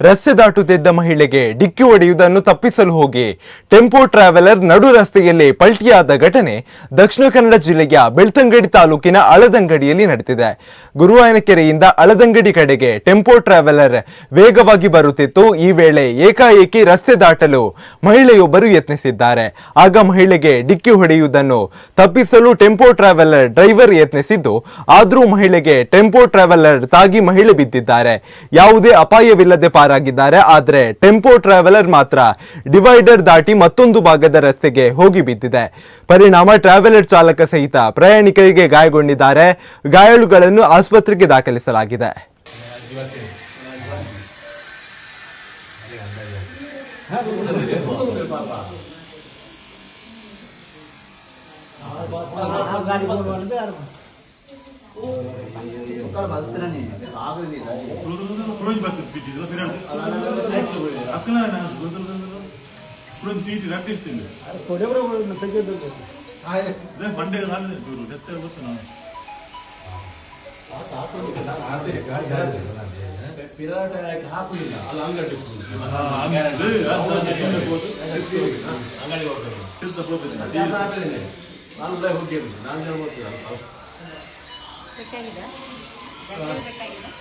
ರಸ್ತೆ ದಾಟುತ್ತಿದ್ದ ಮಹಿಳೆಗೆ ಡಿಕ್ಕಿ ಹೊಡೆಯುವುದನ್ನು ತಪ್ಪಿಸಲು ಹೋಗಿ ಟೆಂಪೋ ಟ್ರಾವೆಲರ್ ನಡು ರಸ್ತೆಯಲ್ಲಿ ಪಲ್ಟಿಯಾದ ಘಟನೆ ದಕ್ಷಿಣ ಕನ್ನಡ ಜಿಲ್ಲೆಯ ಬೆಳ್ತಂಗಡಿ ತಾಲೂಕಿನ ಅಳದಂಗಡಿಯಲ್ಲಿ ನಡೆದಿದೆ. ಗುರುವಾಯನಕೆರೆಯಿಂದ ಅಳದಂಗಡಿ ಕಡೆಗೆ ಟೆಂಪೋ ಟ್ರಾವೆಲರ್ ವೇಗವಾಗಿ ಬರುತ್ತಿತ್ತು. ಈ ವೇಳೆ ಏಕಾಏಕಿ ರಸ್ತೆ ದಾಟಲು ಮಹಿಳೆಯೊಬ್ಬರು ಯತ್ನಿಸಿದ್ದಾರೆ. ಆಗ ಮಹಿಳೆಗೆ ಡಿಕ್ಕಿ ಹೊಡೆಯುವುದನ್ನು ತಪ್ಪಿಸಲು ಟೆಂಪೋ ಟ್ರಾವೆಲರ್ ಡ್ರೈವರ್ ಯತ್ನಿಸಿದ್ದು, ಆದರೂ ಮಹಿಳೆಗೆ ಟೆಂಪೋ ಟ್ರಾವೆಲರ್ ತಾಗಿ ಮಹಿಳೆ ಬಿದ್ದಿದ್ದಾರೆ. ಯಾವುದೇ ಅಪಾಯವಿಲ್ಲದೆ ಪಾರಾಗಿದ್ದಾರೆ ಆದರೆ ಟೆಂಪೋ ಟ್ರಾವೆಲರ್ ಮಾತ್ರ ಡಿವೈಡರ್ ದಾಟಿ ಮತ್ತೊಂದು ಭಾಗದ ರಸ್ತೆಗೆ ಹೋಗಿ ಬಿದ್ದಿದೆ. ಪರಿಣಾಮ ಟ್ರಾವೆಲರ್ ಚಾಲಕ ಸಹಿತ ಪ್ರಯಾಣಿಕರಿಗೆ ಗಾಯಗೊಂಡಿದ್ದಾರೆ. ಗಾಯಾಳುಗಳನ್ನು ಆಸ್ಪತ್ರೆಗೆ ದಾಖಲಿಸಲಾಗಿದೆ. 프 ಕುಣಜ್ ಬರ್ತದೆ ಬಿಟ್ಟಿದ್ರು ವಿರಾಟ್ ಅಕ್ಕನ ನಾನು ಕುಣಜ್ ಬೀಟಿ ರಟ್ಟಿಸ್ತೀನಿ ಬಂಡೆ ನಾನು ಡೆತ್ತ ಗೊತ್ತು ನಾನು ಹೋಗ್ತೀನಿ ನಾನು